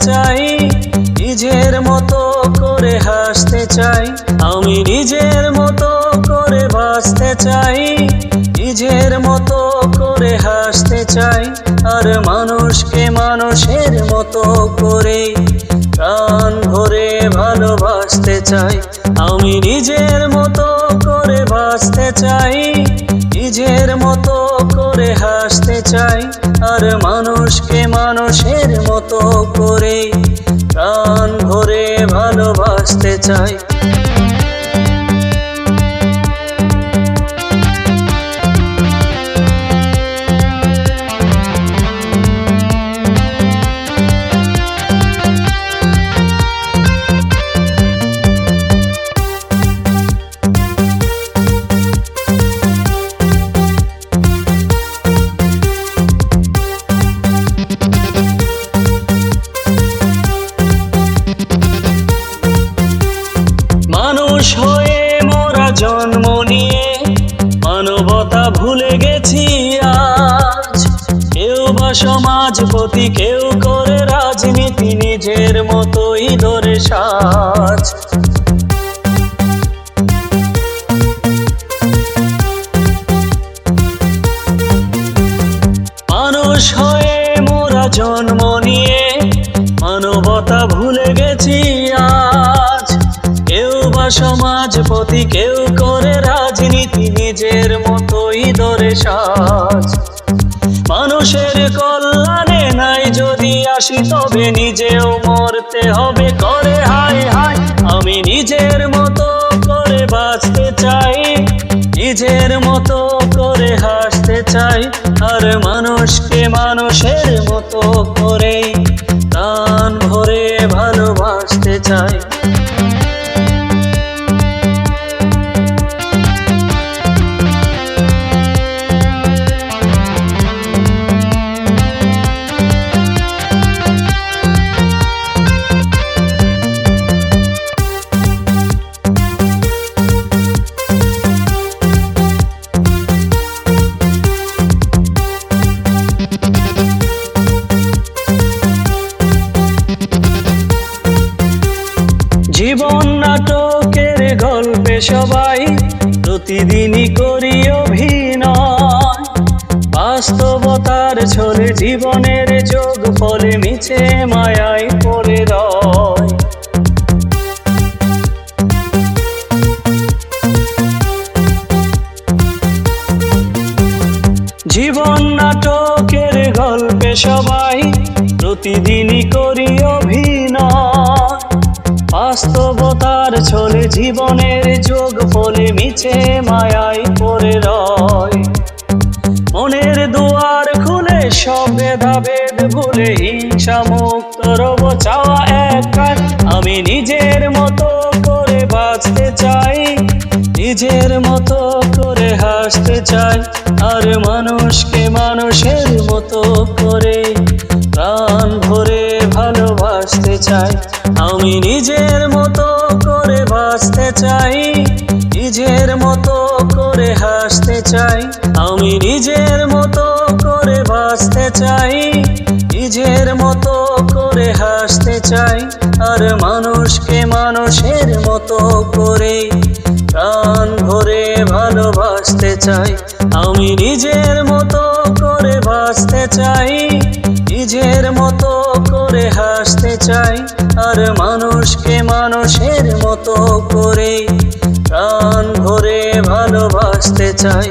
চাই, নিজের মতো করে হাসতে চাই। আমি নিজের মতো করে বাঁচতে চাই, নিজের মতো করে হাসতে চাই। আর মানুষকে মানুষের মতো করে প্রাণ ভরে ভালোবাসতে চাই। আমি নিজের মতো করে বাঁচতে চাই, নিজের মতো করে হাসতে চাই। আর মানুষকে মানুষের মতো করে প্রাণ ভরে ভালোবাসতে চাই। ভুলে গেছি আজ। কেউ বা সমাজপতি কেউ করে রাজনীতি নিজের মতোই ধরে সাজ। মানুষ হয়ে মোরা জন্ম নিয়ে মানবতা ভুলে গেছি আজ। কেউ বা সমাজপতি কেউ করে রাজনীতি নিজের সাজ। মানুষের কল্যাণে নাই যদি আসি, তবে নিজেও মরতে হবে। করে হায় হায়, আমি নিজের মতো করে বাঁচতে চাই। নিজের মতো করে হাসতে চাই, আর মানুষকে মানুষের মতো করে প্রাণ ভরে ভালোবাসতে চাই। নাটকের গল্পে সবাই প্রতিদিনই করি অভিনয়। বাস্তবতার ছলে জীবনের যোগ ফলে মিছে মায়ায় পড়ে রয়। জীবন নাটকের গল্পে সবাই প্রতিদিনই করি জীবনের যোগ ফলে মিছে মায়ায় পড়ে রয়। মনের দুয়ার খুলে সব ভেদাভেদ ভুলে হিংসা মুক্ত রব চাওয়া একার আমি নিজের মতো করে বাঁচতে চাই, নিজের মতো করে হাসতে চাই। আর মানুষকে মানুষের মতো করে প্রাণ ভরে ভালোবাসতে চাই। আমি নিজের মতো বাঁচতে চাই, নিজের মতো করে হাসতে চাই। আমি নিজের মতো করে বাঁচতে চাই, নিজের মতো করে হাসতে চাই। আর মানুষকে মানুষের মতো করে প্রাণ ভরে ভালোবাসতে চাই। আমি নিজের মতো করে বাঁচতে চাই, নিজের মতো করে হাসতে চাই। আর মানুষকে মানুষের মতো করে প্রাণ ভরে ভালোবাসতে চাই।